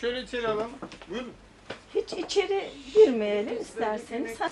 Şöyle içeri alalım. Buyurun. Hiç içeri girmeyelim isterseniz. Ha-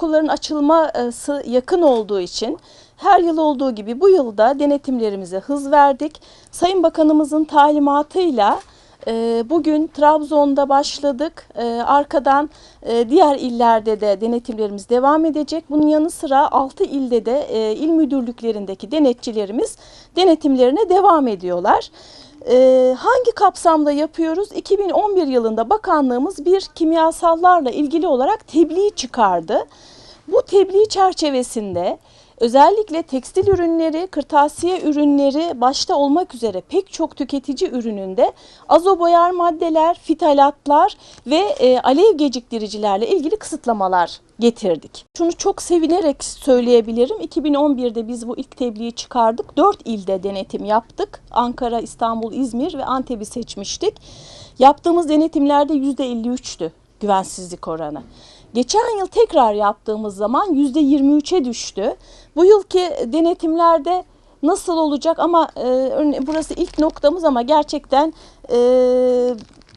Okulların açılması yakın olduğu için her yıl olduğu gibi bu yılda denetimlerimize hız verdik. Sayın Bakanımızın talimatıyla e, bugün Trabzon'da başladık. E, Arkadan e, diğer illerde de denetimlerimiz devam edecek. Bunun yanı sıra 6 ilde de il müdürlüklerindeki denetçilerimiz denetimlerine devam ediyorlar. Ee, hangi kapsamda yapıyoruz? 2011 yılında bakanlığımız bir kimyasallarla ilgili olarak tebliğ çıkardı. Bu tebliğ çerçevesinde özellikle tekstil ürünleri, kırtasiye ürünleri başta olmak üzere pek çok tüketici ürününde azoboyar maddeler, fitalatlar ve e, alev geciktiricilerle ilgili kısıtlamalar getirdik. Şunu çok sevinerek söyleyebilirim. 2011'de biz bu ilk tebliği çıkardık. 4 ilde denetim yaptık. Ankara, İstanbul, İzmir ve Antep'i seçmiştik. Yaptığımız denetimlerde %53'tü güvensizlik oranı. Geçen yıl tekrar yaptığımız zaman %23'e düştü. Bu yılki denetimlerde nasıl olacak ama e, burası ilk noktamız ama gerçekten e,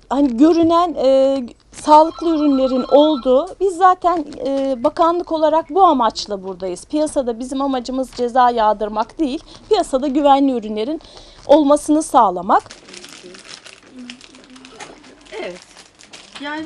hani görünen e, sağlıklı ürünlerin olduğu biz zaten e, bakanlık olarak bu amaçla buradayız. Piyasada bizim amacımız ceza yağdırmak değil, piyasada güvenli ürünlerin olmasını sağlamak. Evet. Yani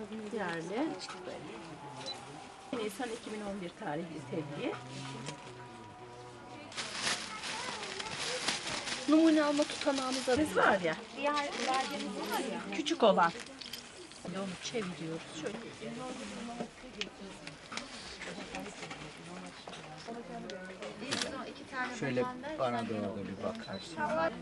yerli. Nisan 2011 tarihli tebliğ. Numune alma tutanağımız biz var ya. Diğer var ya. Küçük olan. Onu çeviriyoruz. Şöyle. Şöyle bana doğru da bir bakarsın. var.